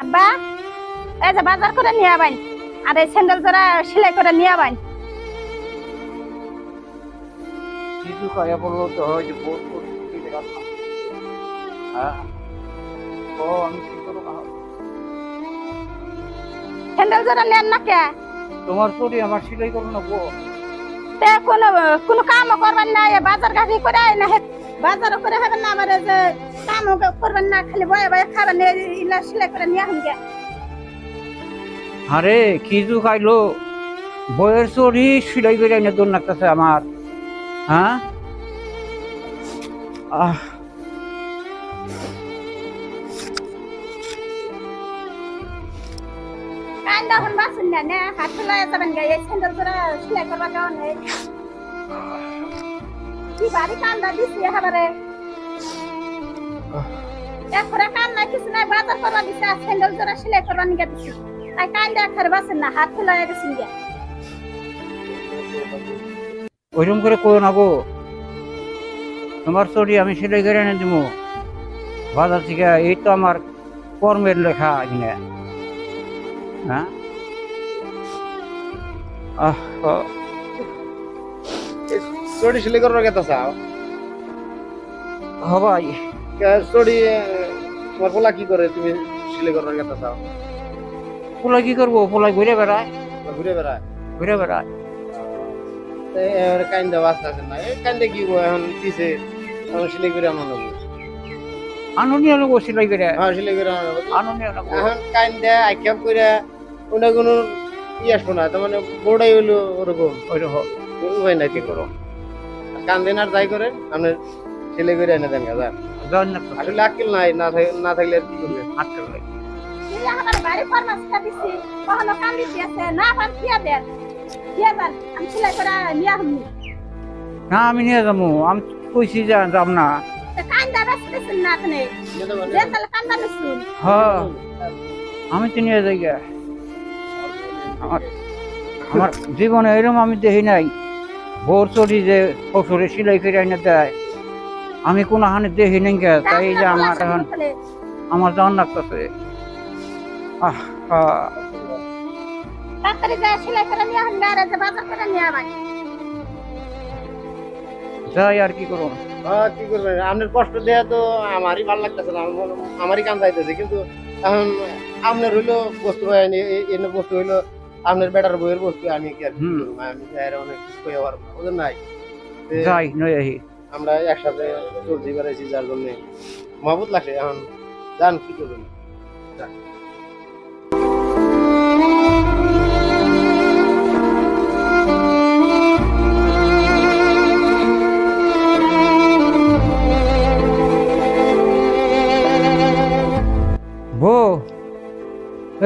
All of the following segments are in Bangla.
আব্বা এই যে বাজার করে নিয়ে আবাই আর এই স্যান্ডেল জোড়া সেলাই করে নিয়ে আবাই কিছু খাইয়া বলল তো হয় যে বোর পরিস্থিতি দেখাচ্ছি হ্যাঁ ও আমি কি করব? না? স্যান্ডেল জোড়া নেন না কে? তোমার চুরি আমার সেলাই করো না বো তে কোনো কোনো কামও করবেন না বাজার ঘাটি করে না হে করে হবেন না আমার যে কামও করবেন না খালি বয়ে বয়ে খাবেন ইলা সেলাই করে নিয়ে আসুন গে। আরে কিছু খাইলো? বইয়ের চুরি সেলাই করে এনে দোন লাগতেছে আমার। হ্যাঁ? আহ। কান্দা হন বাসুন না না হাত ফেলায় যাবেন গে এই স্যান্ডেল জোড়া সেলাই করবা যাওয়া নেই। কি বাড়ি কান্দা দিছি একেবারে এরপরে কাম নাই কিছু নাই বাজার করবা দিছে আর স্যান্ডেল জোড়া সেলাই করবা নিয়ে দিছি তাই কান্দা একেবারে বাসুন না হাত ফেলায় গেছেন গে ওইরকম করে না গো তোমার চুরি আমি সেলাই করে এনে দিব বাজার থেকে এই তো আমার কর্মের লেখা এখানে হ্যাঁ আহ চড়ি সিলে করার কথা চাও হবাই চড়ি তোমার পোলা কি করে? তুমি সিলে করার কথা চাও পোলা কি করব? পোলা ঘুরে বেড়ায়। ঘুরে বেড়ায়? ঘুরে বেড়ায়। কাইন্দা আছে না এই কাইন্দা কি এখন দিছে। এখন সিলে করে আমার নেব। আনন্দিয়া লোক সিলাই করে হ্যাঁ করে আমার নেব। এখন কাইন্দা করে কোনো কোনো ই আসব না। তার মানে বোর্ডাই হইল ওরকম। ওইরকম। উপায় নাই কি করো কান্দেন আর যাই আপনার সিলে করে এনে দেন গাছ আসলে আকিল নাই না না থাকলে আর কি করবে? হাঁটতে লাগে আমার বাড়ি ফরমাসটা দিছি কখনো কান্দি দিয়েছে না পান দিয়া দেন। দিয়া দেন আমি সেলাই করে নিয়ে না আমি নিয়ে যাব। আমি কইছি যে যাব না। কান্দা বেসতেছেন না আপনি? নিয়ে দেবো, নিয়ে যে তাহলে কান্দা বেসুন হ্যাঁ। আমি তো নিয়ে যাই আমার আমার জীবনে এরকম আমি দেখি নাই। ভোর চড়ি যে শ্বশুরে সিলাই করে এনে দেয়। আমি কোনো হানে দেখি নাই গে তাই যে আমার এখন আমার জান লাগতেছে। আহ নিয়ে নিয়ে যাই আর কি করুন হ্যাঁ, কি করবেন আপনার কষ্ট দেয়া তো আমারই ভালো লাগতেছে না আমার- আমারই কাম চাইতেছে কিন্তু এখন আপনার হইল বস্তু হয়নি এনে বস্তু হইল আপনার বেটার বইয়ের বস্তু আমি কি আর হুম। আমি অনেক পারব না নাই? যাই নই আহি। আমরা একসাথে চলতে পারাইছি যার জন্য মহবুত লাগছে। এখন জান কি করবেন? যান। বো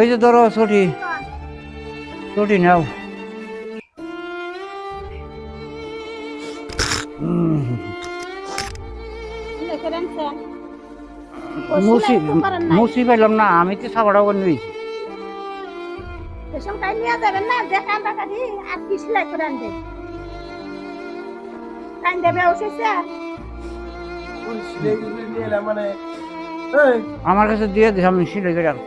এই যে ধরো ছুটি ছুটি নাও। মুসি পাইলাম না আমি তো সাবাড়া করে নিয়েছি এসব নিয়ে যাবেন না যে কান্দা কাটি আর কি সেলাই করে আনবে। কান্দা বেউসেছে মানে আমার কাছে দিয়ে দিস আমি সিলাই করে রাখব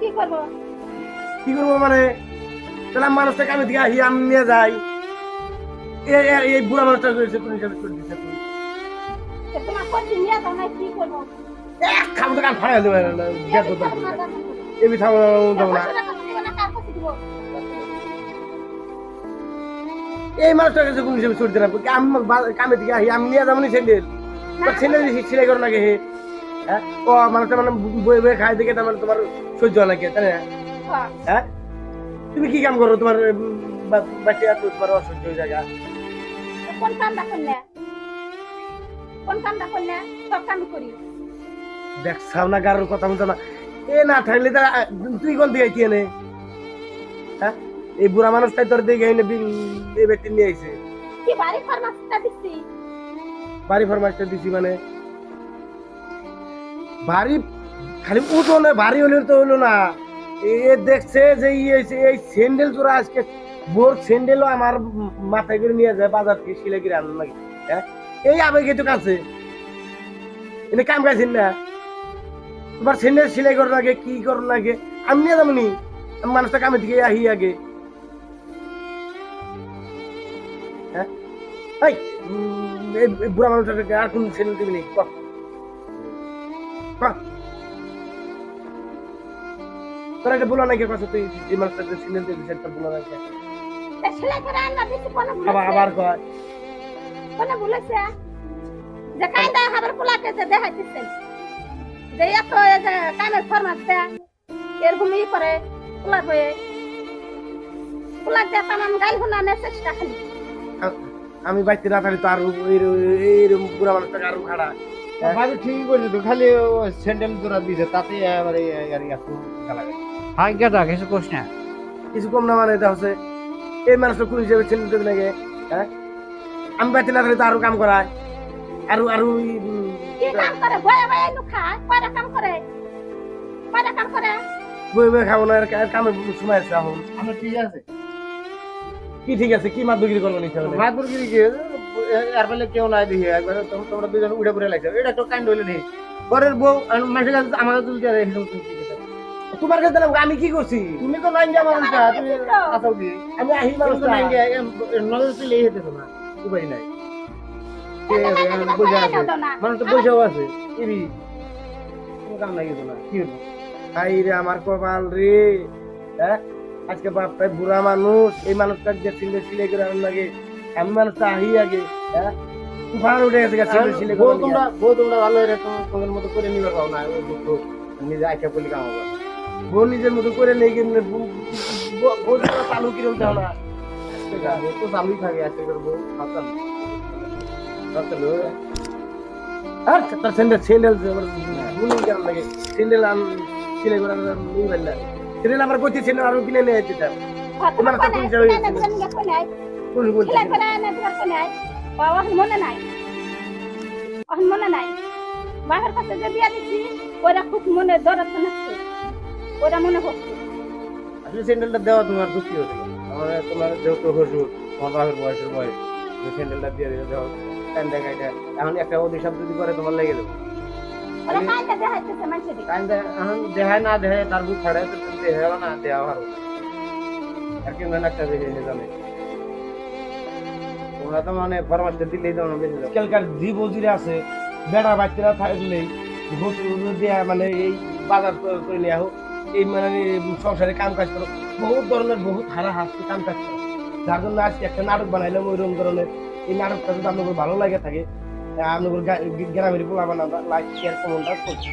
কি করব? কি করব মানে তাহলে মানুষটা কামে দিকে আহি আমি নিয়ে যাই। এই বুড়া মানুষটা কোন হিসাবে করে দিচ্ছে তুই এক খাব তো কান ফাড়া দেবে গ্যাস না? এই মানুষটার কাছে কোন হিসাবে ছুটি দিলাম। আমি কামে দিকে আহি আমি নিয়ে যাব নি স্যান্ডেল ছেলে সিলাই করো নাকি হে? হ্যাঁ? ও মানুষটা মানে বই বই খাই দেখে তার মানে তোমার সহ্য হয় নাকি তাই না? হ্যাঁ। হ্যাঁ? তুমি কি কাম করো? তোমার বাচ্চা তোমার অসহ্য হয়ে যায় কোন কামটা করলে সব কাম করি। দেখ সামনা গারোর কথা বলতো না। এ না থাকলে তারা তুই কোন দিকে আইতি এনে? হ্যাঁ? এই বুড়া মানুষটাই তোর দিকে এনে এই ব্যক্তি নিয়ে আইছে। কি বাড়ি ফার্মাসিটা দিচ্ছি বাড়ি দিছি মানে? বাড়ি খালি উঠোনে বাড়ি হলে তো হলো না। এ দেখছে যে এই স্যান্ডেল আজকে বোর স্যান্ডেলও আমার মাথায় করে নিয়ে যায় বাজার থেকে সিলাই করে আনলো নাকি? হ্যাঁ? এই আবেগে তো কাছে এনে কাম গাইছেন না তোমার সেন্ডেল সেলাই করার আগে কি করার লাগে আমি নিয়ে যাব নি আমি মানুষটা কামের দিকে আহি আগে। হ্যাঁ? এই বুড়া মানুষটাকে আর কোন সেন্ডেল দিবি নি। তোরা এটা বলো নাকি কথা তুই যে মানুষটাকে সেন্ডেল দিবি সেটা বলো নাকি আবার কয়। কোনো বলেছে? যে কায়দা হাবার পোলাকে যে যে এত কামের ফরমাস দেয় এরকম ই করে পোলা হয়ে। পোলা দিয়ে তামাম গাইল হুনানের চেষ্টা খালি। আমি বাইতে না তো আর এইরকম মানুষটাকে আরও খাড়া ভাবি ঠিকই করছে তো খালি স্যান্ডেল জোড়া দিছে তাতে এত হাই গেদা কিছু কোস না। কিছু কম না মানে এটা হচ্ছে এই মানুষটা কোন হিসেবে ছেলে দেবে নাকি? হ্যাঁ? আমি বাইতে না থাকি তো আরও কাম করায়। আরও আরও কাম করে বয়ে বয়ে খায়। কয়টা কাম করে? কয়টা কাম করে? বই বই খাব না এর সময় আছে এখন। আমরা ঠিক আছে। কি ঠিক আছে? কি মাছ বিক্রি করব নিতে হবে মাদুর কি? আর ফলে কেউ নাই দেখি। একবার তোম- তোমরা দুজন উড়ে পড়ে লাগছে। এটা তো কাণ্ড হইলে নেই ঘরের বউ মানুষের কাছে তুলতে? তোমার কাছে দিলাম, আমি কি করছি? তুমি তো নাই গিয়া মানুষটা তুমি আসাও আমি আহি তুমি মানুষ নাই গিয়া নজর তুলে এই না। উপায় নাই ঠিক আছে এখন বুঝে আছে মানুষ তো বসেও আছে ইরি কোনো কাম নাই কিছু না কি হলো হাই রে আমার কপাল রে হ্যাঁ আজকে বাপটাই বুড়া মানুষ এই মানুষটা যে সিলে সিলে করে লাগে আমি মানুষটা আহি আগে হ্যাঁ তুফান উঠে গেছে সিলে সিলে করে তোমরা বউ তোমরা ভালো হয়ে তোমাদের মতো করে নিবে পাও না নিজে আইকা বলি কাম হবে বউ নিজের মতো করে নেই কিন্তু বউ চালু কিরম চাও না বউ তো চালুই থাকে আজকে বউ খাতাম খাতাম আর তার স্যান্ডেল স্যান্ডেল বুনি কেন লাগে? স্যান্ডেল আন সিলে করে নিই বললা স্যান্ডেল আমার কইতে স্যান্ডেল আরও কিনে নিয়ে যেতে তোমার তো পয়সা হয়ে গেছে। কোন বলতে সেলাই করে আনে দিবার কোনে বাবা মনে নাই। এখন মনে নাই। বাবার কাছে যে বিয়া দিছি ওরা খুব মনে দরদ নাচ্ছে। ওরা মনে হচ্ছে। আসলে স্যান্ডেলটা দেওয়া তোমার দুঃখী হতে পারে তোমার যেহেতু হসুর তোমার বাপের বয়সের বয়স যে স্যান্ডেলটা দিয়ে দিলে দেওয়া টাইম দেখাইটা এখন একটা অভিশাপ যদি করে তোমার লেগে দেবো কাইটা এখন না তার বুক ছাড়ায় তো তুমি দেখাবে না দেওয়া ভালো। আর কি মেন একটা দেখে জানে? তোমরা তো মানে ফরমাসটা দিলেই তোমরা বেঁচে যাবে। আজকালকার জি বজিরা আছে বেড়া বাচ্চারা থাকলেই বসে দেয়া মানে এই বাজার করে করে নিয়ে হোক এই মানে সংসারে কাম কাজ করো। বহুত ধরনের, বহুত হারা হাসি কাম কাজ করো। যার জন্য আজকে একটা নাটক বানাইলাম ওইরকম ধরনের। এই নাটকটা যদি আপনাদের ভালো লাগে থাকে আপনাদের গ্রামের আবার আমরা লাইক শেয়ার কমেন্ট করছি